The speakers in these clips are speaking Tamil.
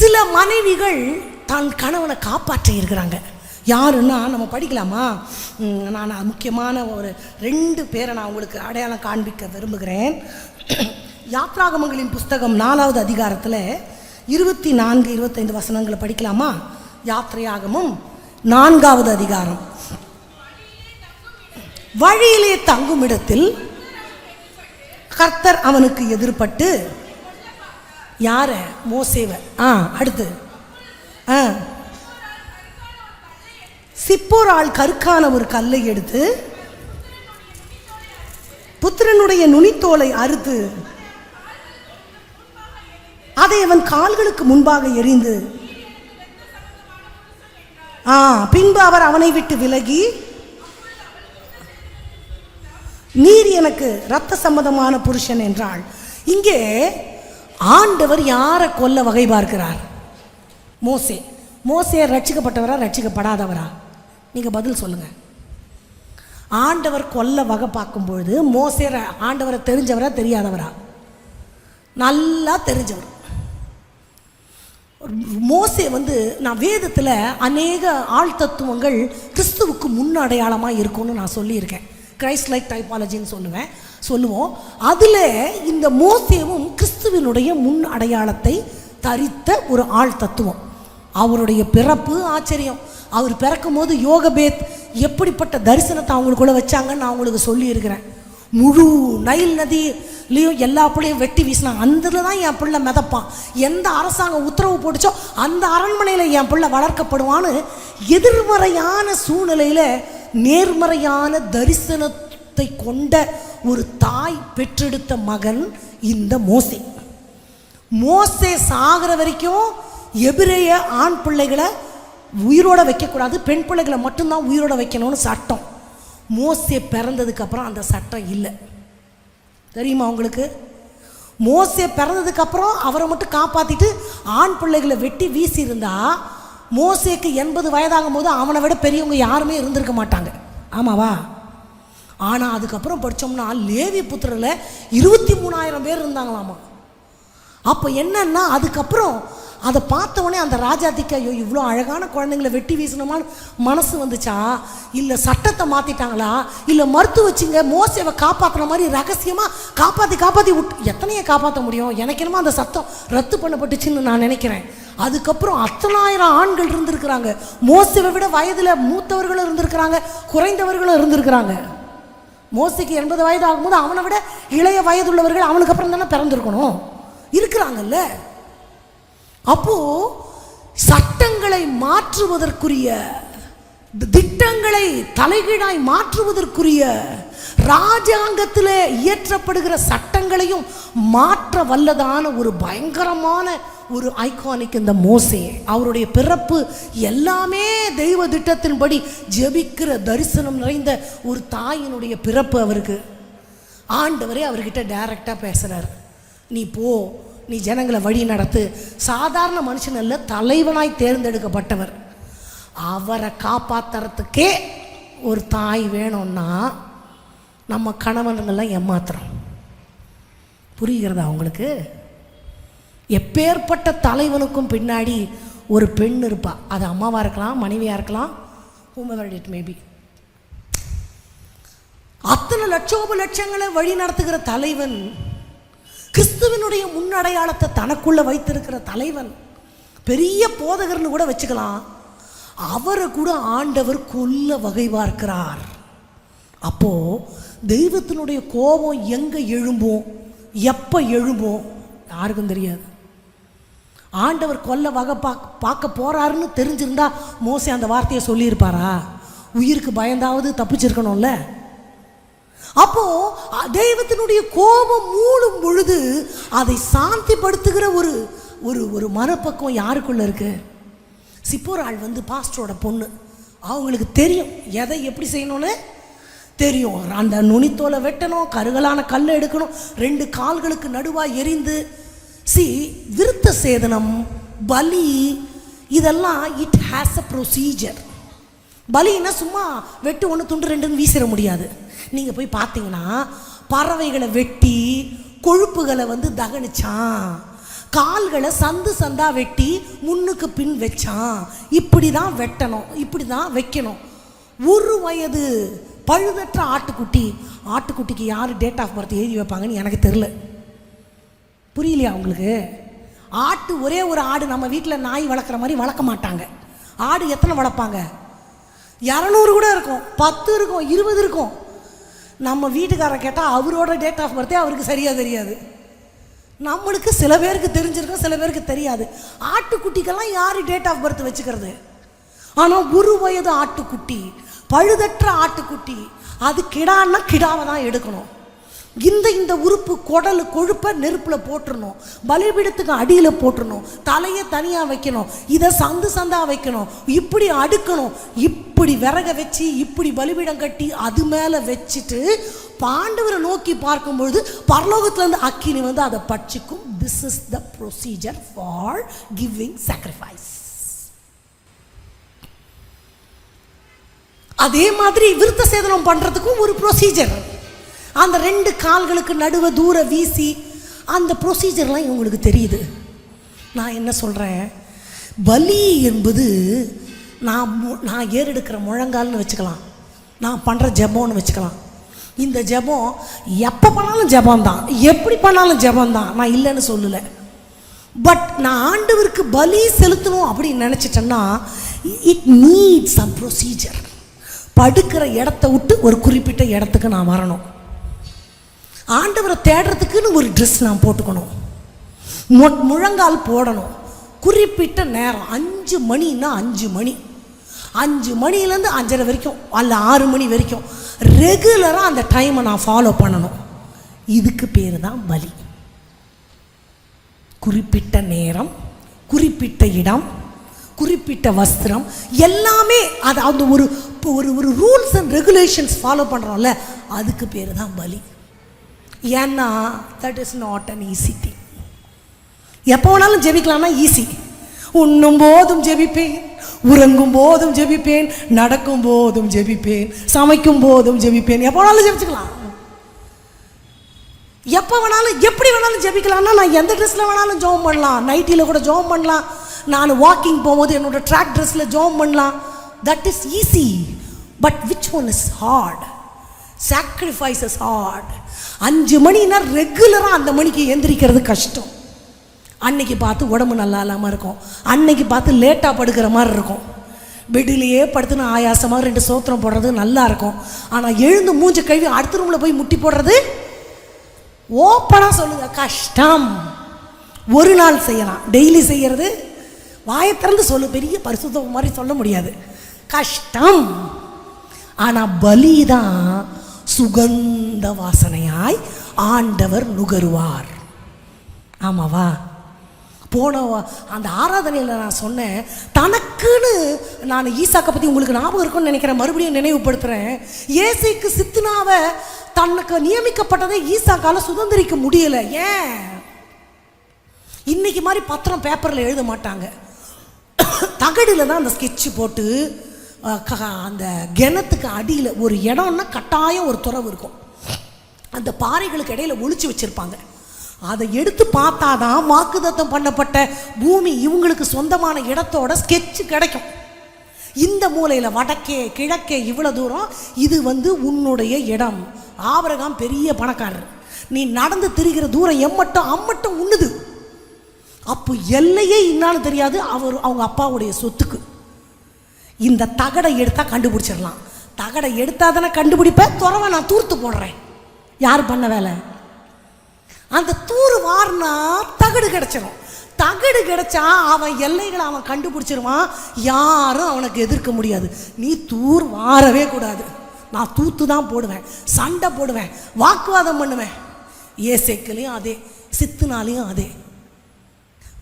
சில மனைவிகள் தன் கணவனை காப்பாற்ற இருக்கிறாங்க. யாருன்னா நம்ம படிக்கலாமா? நான் முக்கியமான ஒரு ரெண்டு பேரை நான் உங்களுக்கு அடையாளம் காண்பிக்க விரும்புகிறேன். யாத்ராகமங்களின் புஸ்தகம் நாலாவது அதிகாரத்தில் இருபத்தி நான்கு இருபத்தைந்து வசனங்களை படிக்கலாமா? யாத்திரையாகமும் நான்காவது அதிகாரம். வழியிலே தங்கும் இடத்தில் கர்த்தர் அவனுக்கு எதிர்பட்டு யார? மோசேவ. ஆ அடுத்து. ஆ. சிப்போரால் கருக்கான ஒரு கல்லை எடுத்து புத்திரனுடைய நுனித்தோலை அறுத்து அதை அவன் கால்களுக்கு முன்பாக எறிந்து ஆ பின்பு அவர் அவனை விட்டு விலகி நீர் எனக்கு ரத்த சம்பந்தமான புருஷன் என்றாள். இங்கே ஆண்டவர் யாரை கொல்ல வகை பார்க்கிறார்? மோசே. மோசே ரட்சிக்கப்பட்டவரா ரட்சிக்கப்படாதவரா? நீங்கள் பதில் சொல்லுங்கள் ஆண்டவர் கொல்ல வகை பார்க்கும்பொழுது மோசே ஆண்டவரை தெரிஞ்சவரா தெரியாதவரா? நல்லா தெரிஞ்சவர். மோசே வந்து நான் வேதத்தில் அநேக ஆள் தத்துவங்கள் கிறிஸ்துவுக்கு முன் அடையாளமாக இருக்கும்னு நான் சொல்லியிருக்கேன். கிரைஸ்ட் லைக் டைப்பாலஜின்னு சொல்லுவேன். சொல்லுவோம். அதில் இந்த மோசேவும் கிறிஸ்துவனுடைய முன் அடையாளத்தை தரித்த ஒரு ஆள் தத்துவம். அவருடைய பிறப்பு ஆச்சரியம். அவர் பிறக்கும் போது யோகபேத் எப்படிப்பட்ட தரிசனத்தை அவங்களுக்குள்ள வச்சாங்கன்னு நான் உங்களுக்கு சொல்லியிருக்கிறேன். முழு நைல் நதிலையும் எல்லா பிள்ளையும் வெட்டி வீசினாங்க அந்தல தான் என் பிள்ளை மிதப்பான். எந்த அரசாங்கம் உத்தரவு போட்டுச்சோ அந்த அரண்மனையில் என் பிள்ளை வளர்க்கப்படுவான்னு எதிர்மறையான சூழ்நிலையில் நேர்மறையான தரிசனத்தை கொண்ட ஒரு தாய் பெற்றெடுத்த மகன் இந்த மோசே. மோசே சாகிற வரைக்கும் எபிரேய ஆண் பிள்ளைகளை உயிரோட வைக்கக்கூடாது பெண் பிள்ளைகளை மட்டும்தான் உயிரோட வைக்கணும்னு சட்டம். மோசே பிறந்ததுக்கப்புறம் அந்த சட்டம் இல்லை. தெரியுமா உங்களுக்கு? மோசே பிறந்ததுக்கப்புறம் அவரை மட்டும் காப்பாற்றிட்டு ஆண் பிள்ளைகளை வெட்டி வீசியிருந்தா மோசேக்கு எண்பது வயதாகும் போது அவனை விட பெரியவங்க யாருமே இருந்திருக்க மாட்டாங்க. ஆமாவா? ஆனால் அதுக்கப்புறம் படித்தோம்னா லேவி புத்திரில் இருபத்தி மூணாயிரம் பேர் இருந்தாங்களாமா. அப்போ என்னன்னா அதுக்கப்புறம் அதை பார்த்தவொடனே அந்த ராஜாதிக்கு ஐயோ இவ்வளோ அழகான குழந்தைங்களை வெட்டி வீசணுமான்னு மனசு வந்துச்சா? இல்லை சட்டத்தை மாற்றிட்டாங்களா இல்லை மறுத்து வச்சுங்க மோசேவை காப்பாற்றுற மாதிரி ரகசியமாக காப்பாற்றி காப்பாற்றி விட்டு எத்தனையை காப்பாற்ற முடியும்? எனக்கு என்னமோ அந்த சத்தம் ரத்து பண்ணப்பட்டுச்சுன்னு நான் நினைக்கிறேன். அதுக்கப்புறம் அத்தனாயிரம் ஆண்கள் இருந்திருக்கிறாங்க. மோசேவை விட வயதில் மூத்தவர்களும் இருந்திருக்கிறாங்க குறைந்தவர்களும் இருந்திருக்கிறாங்க. மோசிக்கு எண்பது வயது ஆகும்போது அவனை விட இளைய வயதுள்ளவர்கள் அவனுக்கு அப்புறம் தானே பிறந்திருக்கணும். இருக்கிறாங்கல்ல. அப்போ சட்டங்களை மாற்றுவதற்குரிய திட்டங்களை தலைகீழாய் மாற்றுவதற்குரிய ராஜாங்கத்தில் இயற்றப்படுகிற சட்டங்களையும் மாற்ற வல்லதான ஒரு பயங்கரமான ஒரு ஐகானிக் இந்த மோசே. அவருடைய பிறப்பு எல்லாமே தெய்வ திட்டத்தின்படி ஜெபிக்கிற தரிசனம் நிறைந்த ஒரு தாயினுடைய பிறப்பு அவருக்கு. ஆண்டவரே அவர்கிட்ட டைரக்டாக பேசுகிறார் நீ போ நீ ஜனங்களை வழி நடத்து. சாதாரண மனுஷன் அல்ல தலைவனாய் தேர்ந்தெடுக்கப்பட்டவர். அவரை காப்பாற்றுறதுக்கே ஒரு தாய் வேணும்னா நம்ம கணவனுங்கெல்லாம் ஏமாத்துறோம். புரிகிறதா உங்களுக்கு? எப்பேற்பட்ட தலைவனுக்கும் பின்னாடி ஒரு பெண் இருப்பா. அது அம்மாவாக இருக்கலாம் மனைவியாக இருக்கலாம் whomever இட் may அத்தனை லட்சோப லட்சங்களை வழி நடத்துகிற தலைவன் கிறிஸ்துவனுடைய முன்னடையாளத்தை தனக்குள்ளே வைத்திருக்கிற தலைவன் பெரிய போதகர்னு கூட வச்சுக்கலாம். அவரை கூட ஆண்டவர் கொல்ல வகை பார்க்கிறார் அப்போ தெய்வத்தினுடைய கோபம் எங்கே எழும்பும்? எப்போ எழும்பும்? யாருக்கும் தெரியாது. ஆண்டவர் கொல்ல வகை பார்க்க பார்க்க போகிறாருன்னு தெரிஞ்சிருந்தா மோசை அந்த வார்த்தையை சொல்லியிருப்பாரா? உயிருக்கு பயந்தாவது தப்பிச்சிருக்கணும்ல? அப்போ தெய்வத்தினுடைய கோபம் மூடும் பொழுது அதை சாந்திப்படுத்துகிற ஒரு ஒரு ஒரு மனப்பக்குவம் யாருக்குள்ள இருக்கு? சிப்போராள் வந்து பாஸ்டரோட பொண்ணு. அவங்களுக்கு தெரியும். எதை எப்படி செய்யணும்னு? தெரியும். அந்த நுனித்தோலை வெட்டணும் கருகலான கல்லை எடுக்கணும் ரெண்டு கால்களுக்கு நடுவாக எரிந்து சி விருத்த சேதனம் பலி இதெல்லாம் இட் ஹேஸ் அ ப்ரொசீஜர் பலின்னா சும்மா வெட்டு ஒன்று துண்டு ரெண்டுன்னு வீசிட முடியாது. நீங்கள் போய் பார்த்தீங்கன்னா பறவைகளை வெட்டி கொழுப்புகளை வந்து தகனிச்சான். கால்களை சந்து சந்தாக வெட்டி முன்னுக்கு பின் வச்சான். இப்படி தான் வெட்டணும் இப்படி தான் வைக்கணும். ஒரு வயது பழுதற்ற ஆட்டுக்குட்டி. ஆட்டுக்குட்டிக்கு யார் டேட் ஆஃப் பர்த் எழுதி வைப்பாங்கன்னு எனக்கு தெரில புரியலையா உங்களுக்கு? ஆட்டு ஒரே ஒரு ஆடு நம்ம வீட்டில் நாய் வளர்க்குற மாதிரி வளர்க்க மாட்டாங்க. ஆடு எத்தனை வளர்ப்பாங்க? இரநூறு கூட இருக்கும். பத்து இருக்கும் இருபது இருக்கும். நம்ம வீட்டுக்காரர் கேட்டால் அவரோட டேட் ஆஃப் பர்த்தே அவருக்கு சரியாக தெரியாது. நம்மளுக்கு சில பேருக்கு தெரிஞ்சிருக்கும் சில பேருக்கு தெரியாது. ஆட்டுக்குட்டிக்கெல்லாம் யார் டேட் ஆஃப் பர்த் வச்சுக்கிறது? ஆனால் ஒரு வயது ஆட்டுக்குட்டி பழுதற்ற ஆட்டுக்குட்டி அது கிடான்னா கிடாவை தான் எடுக்கணும். இந்த இந்த உறுப்பு குடல் கொழுப்பை நெருப்பில் போட்டுடணும் பலிபீடத்துக்கு அடியில் போட்டுடணும் தலையை தனியாக வைக்கணும். இதை சந்து சந்தாக வைக்கணும். இப்படி அடுக்கணும். இப்படி விறக வச்சு இப்படி பலிபீடம் கட்டி அது மேலே வச்சுட்டு பாண்டவரை நோக்கி பார்க்கும்பொழுது பரலோகத்துலேருந்து அக்கினி வந்து அதை பட்சிக்கும். This is the procedure for giving sacrifice அதே மாதிரி விருத்த சேதனம் பண்ணுறதுக்கும் ஒரு ப்ரொசீஜர் அந்த ரெண்டு கால்களுக்கு நடுவே தூர வீசி அந்த ப்ரொசீஜர்லாம் இவங்களுக்கு தெரியுது. நான் என்ன சொல்கிறேன் பலி என்பது நான் மு- நான் ஏறெடுக்கிற முழங்கால்னு வச்சுக்கலாம். நான் பண்ணுற ஜெபம்னு வச்சுக்கலாம். இந்த ஜெபம் எப்போ பண்ணாலும் ஜெபம் தான் எப்படி பண்ணாலும் ஜெபம் தான் நான் இல்லைன்னு சொல்லலை. பட் நான் ஆண்டவருக்கு பலி செலுத்தணும் அப்படின்னு நினச்சிட்டேன்னா இட் நீட்ஸ் அ ப்ரொசீஜர் படுக்கிற இடத்த விட்டு ஒரு குறிப்பிட்ட இடத்துக்கு நான் வரணும். ஆண்டவரை தேடுறதுக்குன்னு ஒரு ட்ரெஸ் நான் போட்டுக்கணும். மு- முழங்கால் போடணும். குறிப்பிட்ட நேரம் அஞ்சு மணின்னா அஞ்சு மணி. அஞ்சு மணிலேருந்து அஞ்சரை வரைக்கும் அல்ல ஆறு மணி வரைக்கும். ரெகுலராக அந்த டைமை நான் ஃபாலோ பண்ணணும். இதுக்கு பேர் தான் பலி குறிப்பிட்ட நேரம் குறிப்பிட்ட இடம் குறிப்பிட்ட வஸ்திரம் எல்லாமே அது அந்த ஒரு இப்போ ஒரு ஒரு ரூல்ஸ் அண்ட் ரெகுலேஷன்ஸ் ஃபாலோ பண்ணுறோம்ல அதுக்கு பேர் தான் பலி ஏன்னா that is not an easy thing எப்போ வேணாலும் ஜெபிக்கலாம்னா ஈஸி உண்ணும் போதும் ஜெபிப்பேன் உறங்கும் போதும் ஜெபிப்பேன் நடக்கும் போதும் ஜெபிப்பேன் சமைக்கும் போதும் ஜெபிப்பேன். எப்போ வேணாலும் ஜெபிச்சுக்கலாம். எப்போ வேணாலும் எப்படி வேணாலும் ஜெபிக்கலாம்னா நான் எந்த ட்ரெஸ்ஸில் வேணாலும் ஜோம் பண்ணலாம். நைட்டியில் கூட ஜோம் பண்ணலாம். நான் வாக்கிங் போகும்போது என்னோட ட்ராக் ட்ரெஸ்ஸில் ஜோம் பண்ணலாம். That is easy but which one is hard sacrifice is hard அஞ்சு மணினா ரெகுலராக அந்த மணிக்கு எந்திரிக்கிறது கஷ்டம். அன்னைக்கு பார்த்து உடம்பு நல்லா இல்லாமல் இருக்கும். அன்னைக்கு பார்த்து லேட்டாக படுக்கிற மாதிரி இருக்கும். பெட்டிலேயே படுத்துன்னு ஆயாசமாக ரெண்டு சோத்திரம் போடுறது நல்லா இருக்கும். ஆனால் எழுந்து மூஞ்ச கழுவி அடுத்த ரூமில் போய் முட்டி போடுறது? ஓப்பனாக சொல்லுங்க கஷ்டம். ஒரு நாள் செய்யலாம். டெய்லி செய்யறது? வாயை திறந்து சொல்லு பெரிய பரிசுத்தம் மாதிரி சொல்ல முடியாது. கஷ்டம். ஆனால் பலி தான் சுகந்த வாசனையாய் ஆண்டவர் நுகருவார். ஆமாவா? போனவா அந்த ஆராதனையில் நான் சொன்னேன் தனக்குன்னு நான் ஈசாக்கை பற்றி உங்களுக்கு ஞாபகம் இருக்கும்னு நினைக்கிறேன். மறுபடியும் நினைவுபடுத்துகிறேன் ஏசைக்கு சித்துனாவை தனக்கு நியமிக்கப்பட்டதை ஈசாக்கால சுதந்திரிக்க முடியலை. ஏன்? இன்னைக்கு மாதிரி பத்திரம் பேப்பரில் எழுத மாட்டாங்க. தகடில் தான் அந்த ஸ்கெட்சு போட்டு அந்த கிணத்துக்கு அடியில் ஒரு இடம்னா கட்டாயம் ஒரு துறவு இருக்கும். அந்த பாறைகளுக்கு இடையில ஒழிச்சு வச்சிருப்பாங்க. அதை எடுத்து பார்த்தாதான் வாக்குதத்தம் பண்ணப்பட்ட பூமி இவங்களுக்கு சொந்தமான இடத்தோட ஸ்கெட்ச் கிடைக்கும். இந்த மூலையில் வடக்கே கிழக்கே இவ்வளோ தூரம் இது வந்து உன்னுடைய இடம். ஆபரகம் பெரிய பணக்காரர். நீ நடந்து திரிகிற தூரம் எம்மட்டும் அம்மட்டும் உண்ணுது அப்போ எல்லையே இன்னாலும் தெரியாது. அவர் அவங்க அப்பாவுடைய சொத்துக்கு. இந்த தகடை எடுத்தால் கண்டுபிடிச்சிடலாம். தகடை எடுத்தால் தானே கண்டுபிடிப்பேன் துறவை நான் தூர்த்து போடுறேன். யார் பண்ண வேலை? அந்த தூர் வாரினா தகடு கிடைச்சிடும் தகடு கிடைச்சா அவன் எல்லைகளை அவன் கண்டுபிடிச்சிருவான். யாரும் அவனுக்கு எதிர்க்க முடியாது. நீ தூர் வாரவே கூடாது. நான் தூத்து தான் போடுவேன். சண்டை போடுவேன். வாக்குவாதம் பண்ணுவேன். ஏசைக்கலையும் அதே சித்துனாலையும் அதே.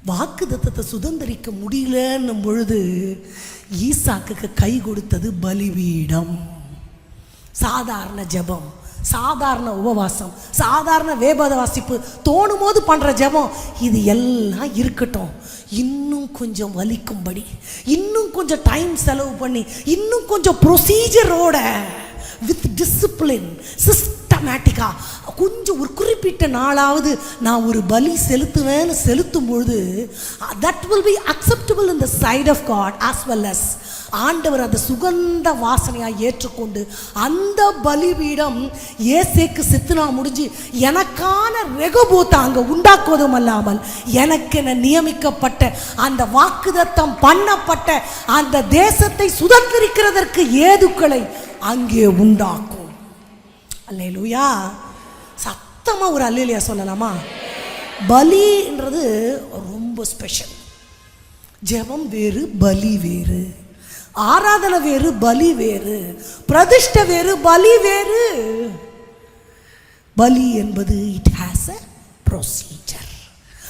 வாக்குதத்தத்தை சுதந்திரிக்க முடியலன்னும் பொழுது ஈசாக்குக்கு கை கொடுத்தது பலிபீடம். சாதாரண ஜெபம் சாதாரண உபவாசம் சாதாரண வேபத வாசிப்பு தோணும் போது பண்ணுற ஜெபம் இது எல்லாம் இருக்கட்டும். இன்னும் கொஞ்சம் வலிக்கும்படி இன்னும் கொஞ்சம் டைம் செலவு பண்ணி இன்னும் கொஞ்சம் ப்ரொசீஜரோட வித் டிசிப்ளின் சிஸ்டம் ஆட்டோமேட்டிக்காக கொஞ்சம் ஒரு குறிப்பிட்ட நாளாவது நான் ஒரு பலி செலுத்துவேன்னு செலுத்தும் பொழுது that will be acceptable in the side of God as well as ஆண்டவர் அதை சுகந்த வாசனையாக ஏற்றுக்கொண்டு அந்த பலிபீடம் ஏசேக்கு சித்துனா முடிஞ்சு எனக்கான ரெகுபூத்தை அங்கே உண்டாக்குவதும் அல்லாமல் எனக்கென நியமிக்கப்பட்ட அந்த வாக்குதத்தம் பண்ணப்பட்ட அந்த தேசத்தை சுதந்திரிக்கிறதற்கு ஏதுக்களை அங்கே உண்டாக்கும். அல்லேலூயா. சத்தமாக ஒரு அல்லேலியா சொல்லலாமா? பலின்றது ரொம்ப ஸ்பெஷல் ஜெபம் வேறு பலி வேறு. ஆராதனை வேறு பலி வேறு. பிரதிஷ்டை வேறு பலி வேறு. பலி என்பது இட் ஹாஸ் அ ப்ரொசீஜர்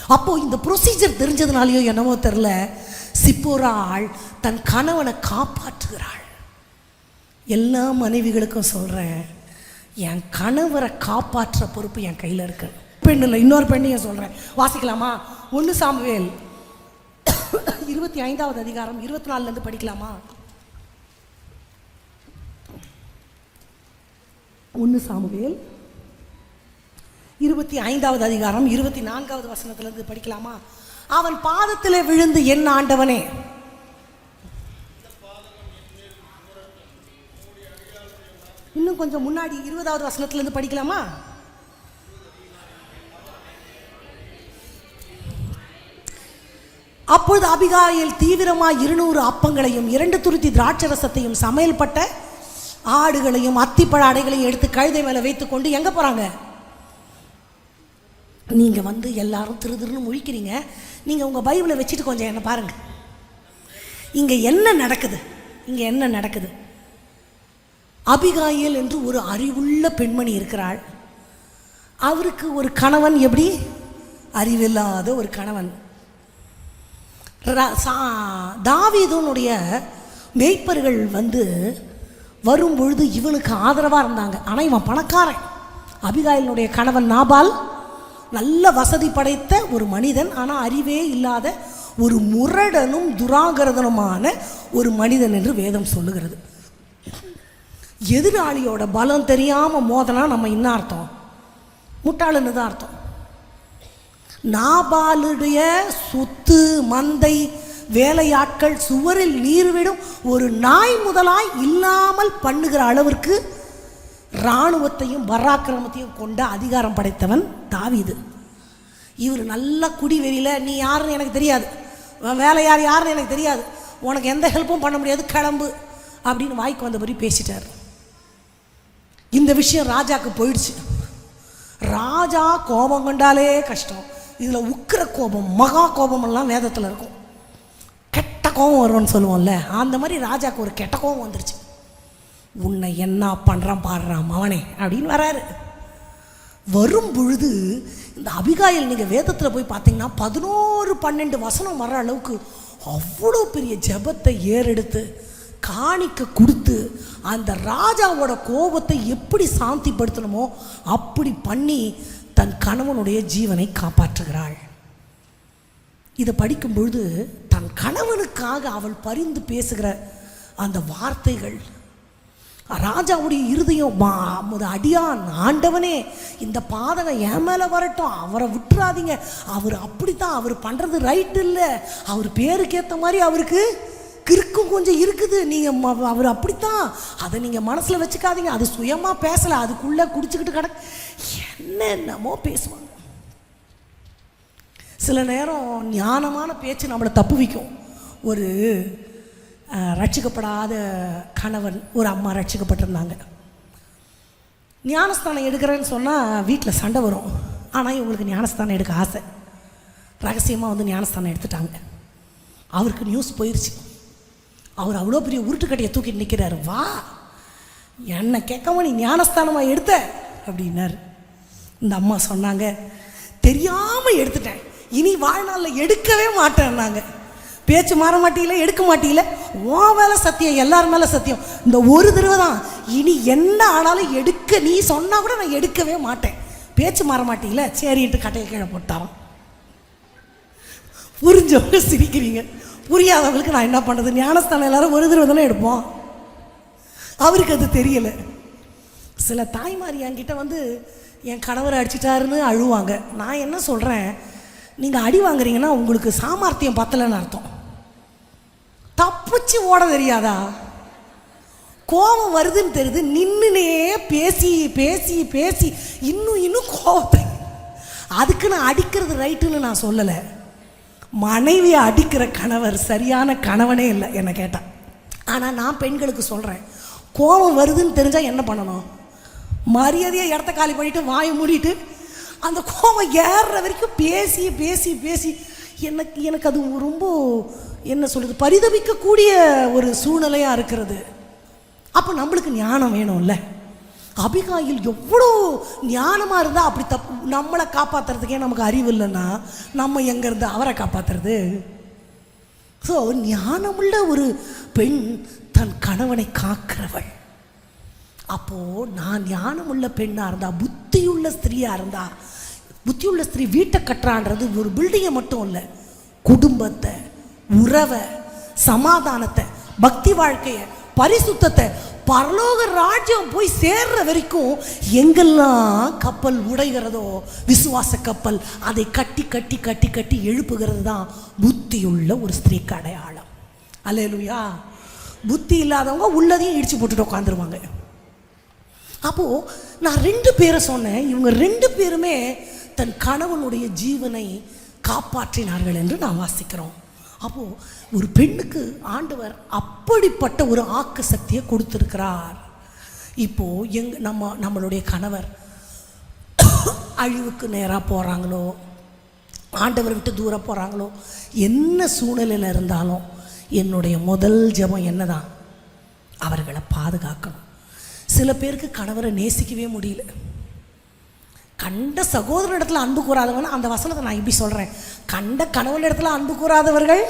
அப்போது இந்த ப்ரொசீஜர் தெரிஞ்சதுனாலயோ என்னவோ தெரில சிப்போராள் தன் கணவனை காப்பாற்றுகிறாள். எல்லா மனைவிகளுக்கும் சொல்கிறேன் என் கணவரை காப்பாற்ற பொறுப்பு என் கையில் இருக்கு. பெண் இல்லை இன்னொரு பெண்ணையும் சொல்கிறேன் வாசிக்கலாமா? ஒன்று சாமுவேல். இருபத்தி ஐந்தாவது அதிகாரம் இருபத்தி நாலுலேருந்து படிக்கலாமா? ஒன்று சாமுவேல். இருபத்தி ஐந்தாவது அதிகாரம் இருபத்தி நான்காவது வசனத்திலிருந்து படிக்கலாமா? அவன் பாதத்தில் விழுந்து என் ஆண்டவனே. இன்னும் கொஞ்சம் முன்னாடி இருபதாவது வசனத்துலேருந்து படிக்கலாமா? அப்பொழுது அபிகாயில் தீவிரமாக இருநூறு அப்பங்களையும் இரண்டு துருத்தி திராட்சரசத்தையும் சமையல்பட்ட ஆடுகளையும் அத்திப்பழ அடைகளையும் எடுத்து கழுதை மேலே வைத்துக்கொண்டு எங்கே போகிறாங்க நீங்கள் வந்து எல்லாரும் திரு திருன்னு முழிக்கிறீங்க. நீங்கள் உங்கள் பைபிளை வச்சுட்டு கொஞ்சம் என்ன பாருங்கள் இங்கே என்ன நடக்குது? இங்கே என்ன நடக்குது? அபிகாயில் என்று ஒரு அறிவுள்ள பெண்மணி இருக்கிறாள். அவருக்கு ஒரு கணவன் எப்படி? அறிவில்லாத ஒரு கணவன். தாவீதனுடைய சா- மேய்ப்பர்கள் வந்து வரும் பொழுது இவனுக்கு ஆதரவாக இருந்தாங்க. ஆனால் இவன் பணக்காரன். அபிகாயினுடைய கணவன் நாபால் நல்ல வசதி படைத்த ஒரு மனிதன். ஆனால் அறிவே இல்லாத ஒரு முரடனும் துராகரதனுமான ஒரு மனிதன் என்று வேதம் சொல்லுகிறது. எதிராளியோட பலம் தெரியாமல் மோதனா நம்ம என்ன அர்த்தம்? முட்டாளுன்னு தான் அர்த்தம். நாபாலுடைய சொத்து மந்தை வேலையாட்கள் சுவரில் நீர் விடும் ஒரு நாய் முதலாய் இல்லாமல் பண்ணுகிற அளவிற்கு இராணுவத்தையும் பராக்கிரமத்தையும் கொண்ட அதிகாரம் படைத்தவன் தாவிது. இவர் நல்ல குடிவெறியில் நீ யாருன்னு எனக்கு தெரியாது. வேலை யார் யாருன்னு எனக்கு தெரியாது. உனக்கு எந்த ஹெல்ப்பும் பண்ண முடியாது. கிளம்பு. அப்படின்னு வாய்க்கு வந்தபடி பேசிட்டார். இந்த விஷயம் ராஜாக்கு போயிடுச்சு. ராஜா கோபம் கொண்டாலே கஷ்டம். இதில் உக்கிர கோபம் மகா கோபமெல்லாம் வேதத்தில் இருக்கும். கெட்ட கோபம் வரும்னு சொல்லுவோம்ல அந்த மாதிரி ராஜாக்கு ஒரு கெட்ட கோபம் வந்துருச்சு. உன்னை என்ன பண்ணுறான் பாடுறான் மவனே அப்படின்னு வராரு. வரும் பொழுது இந்த அபிகாயில் நீங்கள் வேதத்தில் போய் பார்த்தீங்கன்னா பதினோரு பன்னெண்டு வசனம் வர அளவுக்கு அவ்வளோ பெரிய ஜெபத்தை ஏறெடுத்து காணிக்க கொடுத்து அந்த ராஜாவோட கோபத்தை எப்படி சாந்திப்படுத்தணுமோ அப்படி பண்ணி தன் கணவனுடைய ஜீவனை காப்பாற்றுகிறாள். இதை படிக்கும் பொழுது தன் கணவனுக்காக அவள் பரிந்து பேசுகிற அந்த வார்த்தைகள் ராஜாவுடைய இருதயம் மா- முத அடியான் ஆண்டவனே இந்த பாதகம் என் மேலே வரட்டும் அவரை விட்டுறாதீங்க. அவர் அப்படித்தான் அவர் பண்ணுறது ரைட் இல்லை. அவர் பேருக்கு ஏற்ற மாதிரி அவருக்கு கிறுக்கும் கொஞ்சம் இருக்குது. நீங்கள் அவர் அப்படித்தான். அதை நீங்கள் மனசில் வச்சுக்காதீங்க. அது சுயமாக பேசலை. அதுக்குள்ளே குடிச்சுக்கிட்டு கிட என்னென்னமோ பேசுவாங்க. சில நேரம் ஞானமான பேச்சு நம்மளை தப்பு வைக்கும். ஒரு ரட்சிக்கப்படாத கணவன் ஒரு அம்மா ரட்சிக்கப்பட்டிருந்தாங்க. ஞானஸ்தானம் எடுக்கிறேன்னு சொன்னால் வீட்டில் சண்டை வரும். ஆனால் இவங்களுக்கு ஞானஸ்தானம் எடுக்க ஆசை. ரகசியமாக வந்து ஞானஸ்தானம் எடுத்துட்டாங்க. அவருக்கு நியூஸ் போயிடுச்சு அவர் அவ்வளோ பெரிய உருட்டுக்கட்டையை தூக்கிட்டு நிற்கிறாரு. வா என்னை கேட்காம நீ ஞானஸ்தானமாக எடுத்த? அப்படின்னார். இந்த அம்மா சொன்னாங்க தெரியாமல் எடுத்துட்டேன். இனி வாழ்நாளில் எடுக்கவே மாட்டேன்னாங்க. பேச்சு மாற மாட்டீங்கள எடுக்க மாட்டீங்கள உன் மேலே சத்தியம் எல்லார் மேலே சத்தியம். இந்த ஒரு தடவை தான் இனி என்ன ஆனாலும் எடுக்க நீ சொன்னால் கூட நான் எடுக்கவே மாட்டேன். பேச்சு மாற மாட்டீங்கள சரின்ட்டு கட்டையை கீழே போட்டாராம். புரிஞ்சவங்க சிரிக்கிறீங்க. புரியாதவங்களுக்கு நான் என்ன பண்ணுறது ஞானஸ்தானம் எல்லாரும் ஒரு தடவை தானே எடுப்போம். அவருக்கு அது தெரியலை. சில தாய்மார் என்கிட்ட வந்து என் கணவர் அடிச்சிட்டாருன்னு அழுவாங்க. நான் என்ன சொல்கிறேன் நீங்கள் அடி வாங்குறீங்கன்னா உங்களுக்கு சாமர்த்தியம் பத்தலைன்னு அர்த்தம். தப்பிச்சு ஓட தெரியாதா? கோபம் வருதுன்னு தெரியுது. நின்றுனே பேசி பேசி பேசி இன்னும் இன்னும் கோபத்தை. அதுக்கு நான் அடிக்கிறது ரைட்டுன்னு நான் சொல்லலை. மனைவியை அடிக்கிற கணவர் சரியான கணவனே இல்லை என்னை கேட்டான் ஆனால் நான் பெண்களுக்கு சொல்கிறேன் கோபம் வருதுன்னு தெரிஞ்சால் என்ன பண்ணணும்? மரியாதையாக இடத்த காலி பண்ணிவிட்டு வாயை மூடிட்டு அந்த கோபம் ஏறுற வரைக்கும் பேசி பேசி பேசி எனக்கு எனக்கு அது ரொம்ப என்ன சொல்கிறது பரிதவிக்கக்கூடிய ஒரு சூழ்நிலையாக இருக்கிறது. அப்போ நம்மளுக்கு ஞானம் வேணும்ல. அபிகாயில் எவ்வளோ ஞானமாக இருந்தால் அப்படி தப்பு நம்மளை காப்பாற்றுறதுக்கே நமக்கு அறிவு இல்லைன்னா நம்ம எங்கேருந்து அவரை காப்பாற்றுறது ஸோ ஞானமுள்ள ஒரு பெண் தன் கணவனை காக்கிறவள். அப்போது நான் ஞானமுள்ள பெண்ணாக இருந்தா புத்தியுள்ள ஸ்திரீயாக இருந்தா புத்தியுள்ள ஸ்திரீ வீட்டை கட்டுறான்றது ஒரு பில்டிங்கை மட்டும் இல்லை. குடும்பத்தை உறவை சமாதானத்தை பக்தி வாழ்க்கையை பரிசுத்தத்தை பரலோக ராஜ்யம் போய் சேர்ற வரைக்கும் எங்கெல்லாம் கப்பல் உடைகிறதோ விசுவாச கப்பல் அதை கட்டி கட்டி கட்டி கட்டி எழுப்புகிறது தான் புத்தியுள்ள ஒரு ஸ்திரீக்கு அடையாளம். அலையலுயா புத்தி இல்லாதவங்க உள்ளதையும் இடிச்சு போட்டுட்டு உட்காந்துருவாங்க. அப்போது நான் ரெண்டு பேரை சொன்னேன். இவங்க ரெண்டு பேருமே தன் கணவனுடைய ஜீவனை காப்பாற்றினார்கள் என்று நான் வாசிக்கிறோம். அப்போது ஒரு பெண்ணுக்கு ஆண்டவர் அப்படிப்பட்ட ஒரு ஆக்க சக்தியை கொடுத்துருக்கிறார். இப்போது எங் நம்ம நம்மளுடைய கணவர் அழிவுக்கு நேராக போகிறாங்களோ ஆண்டவர் விட்டு தூரம் போகிறாங்களோ என்ன சூழ்நிலையில் இருந்தாலும் என்னுடைய முதல் ஜெபம் என்னதான்? அவர்களை பாதுகாக்கணும். சில பேருக்கு கணவரை நேசிக்கவே முடியல. கண்ட சகோதரனிடத்தில் இடத்துல அன்பு கூறாதவன் அந்த வசனத்தை நான் இப்படி சொல்கிறேன் கண்ட கணவன் இடத்துல அன்பு கூறாதவர்கள்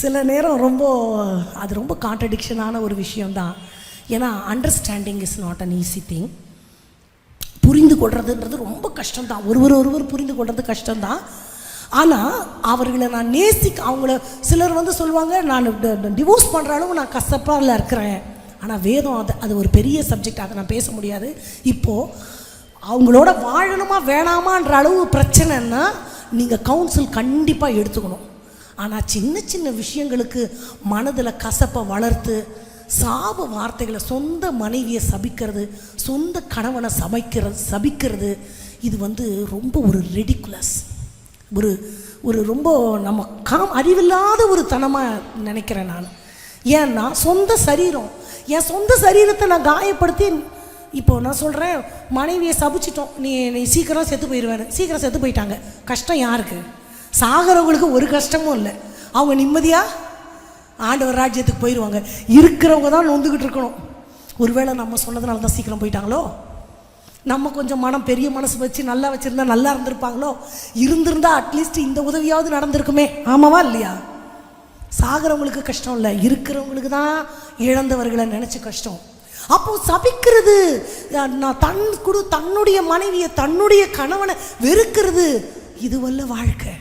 சில நேரம் ரொம்ப அது ரொம்ப கான்ட்ரடிக்ஷனான ஒரு விஷயம்தான். ஏன்னா understanding is not an easy thing புரிந்து கொள்றதுன்றது ரொம்ப கஷ்டம்தான். ஒருவர் ஒருவர் புரிந்து கொள்றது கஷ்டம்தான். ஆனால் அவர்களை நான் நேசிக்க அவங்கள சிலர் வந்து சொல்லுவாங்க நான் டிவோர்ஸ் பண்ணுற அளவு நான் கஷ்டப்பாடில் இருக்கிறேன். ஆனால் வேதம் அது அது ஒரு பெரிய சப்ஜெக்ட் அதை நான் பேச முடியாது. இப்போது அவங்களோட வாழணுமா வேணாமான்ற அளவு பிரச்சனைன்னா நீங்கள் கவுன்சில் கண்டிப்பாக எடுத்துக்கணும். ஆனால் சின்ன சின்ன விஷயங்களுக்கு மனதில் கசப்பை வளர்த்து சாப வார்த்தைகளை சொந்த மனைவியை சபிக்கிறது சொந்த கணவனை சமைக்கிறது சபிக்கிறது இது வந்து ரொம்ப ஒரு ரெடிக்குலஸ் ஒரு ஒரு ரொம்ப நம்ம காம் அறிவில்லாத ஒரு தனமாக நினைக்கிறேன் நான். ஏன்னா சொந்த சரீரம் என் சொந்த சரீரத்தை நான் காயப்படுத்தி இப்போ நான் சொல்கிறேன் மனைவியை சபிச்சிட்டோம். நீ நீ சீக்கிரம் செத்து போயிடுவேன் சீக்கிரம் செத்து போயிட்டாங்க. கஷ்டம் யாருக்கு? சாகிறவங்களுக்கு ஒரு கஷ்டமும் இல்லை. அவங்க நிம்மதியாக ஆண்டவர் ராஜ்யத்துக்கு போயிடுவாங்க இருக்கிறவங்க தான் நொந்துக்கிட்டு இருக்கணும். ஒருவேளை நம்ம சொன்னதுனால தான் சீக்கிரம் போயிட்டாங்களோ? நம்ம கொஞ்சம் மனம் பெரிய மனசு வச்சு நல்லா வச்சுருந்தா நல்லா இருந்திருப்பாங்களோ? இருந்திருந்தா அட்லீஸ்ட் இந்த உதவியாவது நடந்திருக்குமே. ஆமாவா இல்லையா? சாகிறவங்களுக்கு கஷ்டம் இல்லை. இருக்கிறவங்களுக்கு தான் இழந்தவர்களை நினச்சி கஷ்டம். அப்போ சபிக்கிறது நான் தன் குடு தன்னுடைய மனைவியை தன்னுடைய கணவனை வெறுக்கிறது இதுவல்ல வாழ்க்கை.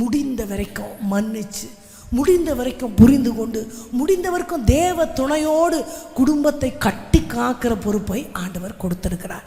முடிந்த வரைக்கும் மன்னிச்சு முடிந்த வரைக்கும் புரிந்து கொண்டு முடிந்த வரைக்கும் தேவ துணையோடு குடும்பத்தை கட்டி காக்கிற பொறுப்பை ஆண்டவர் கொடுத்திருக்கிறார்.